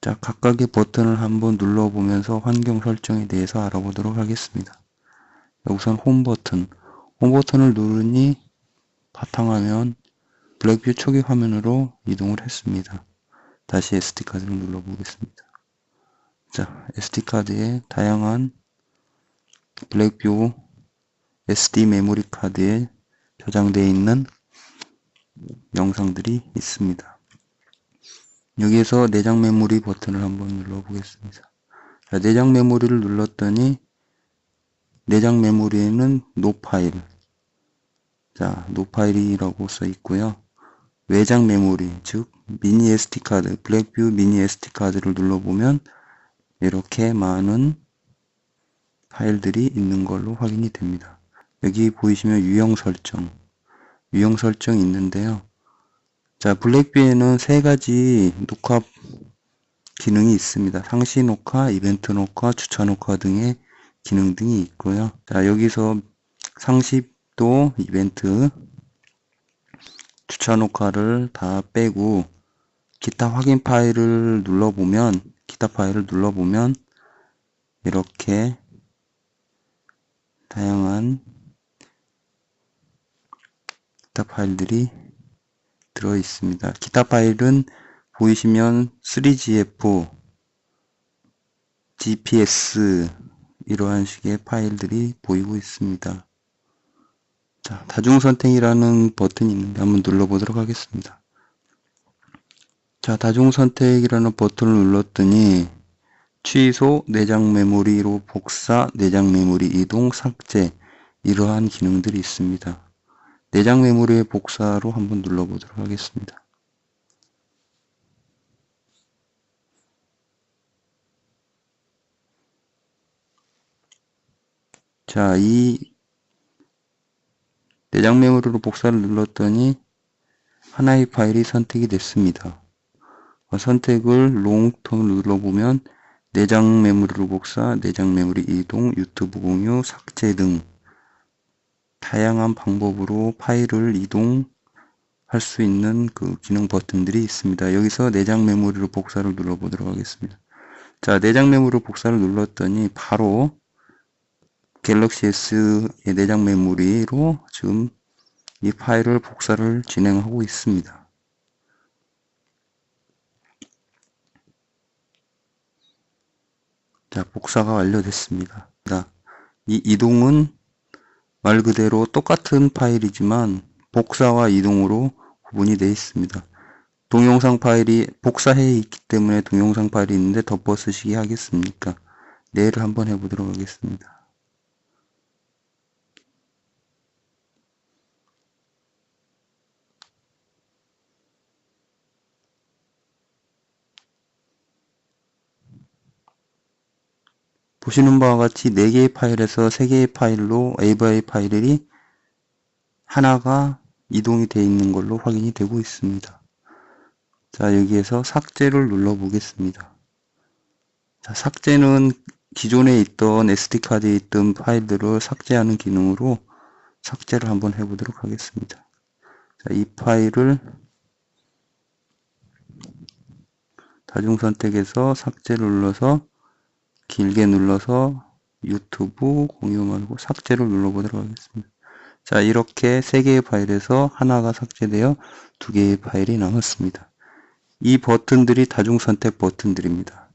자, 각각의 버튼을 한번 눌러보면서 환경 설정에 대해서 알아보도록 하겠습니다. 우선 홈 버튼. 홈 버튼을 누르니 바탕화면 블랙뷰 초기 화면으로 이동을 했습니다. 다시 SD카드를 눌러보겠습니다. 자, SD카드에 다양한 블랙뷰 SD 메모리 카드에 저장되어 있는 영상들이 있습니다. 여기에서 내장 메모리 버튼을 한번 눌러 보겠습니다. 자, 내장 메모리를 눌렀더니 내장 메모리에는 노 파일 자, 노 파일이라고 써 있고요. 외장 메모리, 즉 미니 SD 카드, 블랙뷰 미니 SD 카드를 눌러보면 이렇게 많은 파일들이 있는 걸로 확인이 됩니다. 여기 보이시면 유형 설정, 유형 설정이 있는데요. 자, 블랙뷰에는 세 가지 녹화 기능이 있습니다. 상시 녹화, 이벤트 녹화, 주차 녹화 등의 기능 등이 있고요. 자, 여기서 상시도 이벤트, 주차 녹화를 다 빼고 기타 확인 파일을 눌러보면 기타 파일을 눌러보면 이렇게 다양한 기타 파일들이 들어 있습니다. 기타 파일은 보이시면 3GF, GPS 이러한 식의 파일들이 보이고 있습니다. 자, 다중 선택이라는 버튼이 있는데 한번 눌러보도록 하겠습니다. 자, 다중 선택이라는 버튼을 눌렀더니 취소, 내장 메모리로 복사, 내장 메모리 이동, 삭제 이러한 기능들이 있습니다. 내장 메모리의 복사로 한번 눌러보도록 하겠습니다. 자, 이 내장 메모리로 복사를 눌렀더니 하나의 파일이 선택이 됐습니다. 선택을 롱텀을 눌러보면 내장 메모리로 복사, 내장 메모리 이동, 유튜브 공유, 삭제 등 다양한 방법으로 파일을 이동할 수 있는 그 기능 버튼들이 있습니다. 여기서 내장 메모리로 복사를 눌러보도록 하겠습니다. 자, 내장 메모리 복사를 눌렀더니 바로 갤럭시 S의 내장 메모리로 지금 이 파일을 복사를 진행하고 있습니다. 자, 복사가 완료됐습니다. 이 이동은 말 그대로 똑같은 파일이지만 복사와 이동으로 구분이 되어 있습니다. 동영상 파일이 복사해 있기 때문에 동영상 파일이 있는데 덮어 쓰시기 하겠습니까? 내일 한번 해보도록 하겠습니다. 보시는 바와 같이 4개의 파일에서 3개의 파일로 AVI 파일이 하나가 이동이 되어 있는 걸로 확인이 되고 있습니다. 자, 여기에서 삭제를 눌러 보겠습니다. 자, 삭제는 기존에 있던 SD카드에 있던 파일들을 삭제하는 기능으로 삭제를 한번 해보도록 하겠습니다. 자, 이 파일을 다중 선택에서 삭제를 눌러서 길게 눌러서 유튜브 공유 말고 삭제를 눌러보도록 하겠습니다. 자 이렇게 세 개의 파일에서 하나가 삭제되어 두 개의 파일이 남았습니다. 이 버튼들이 다중 선택 버튼들입니다.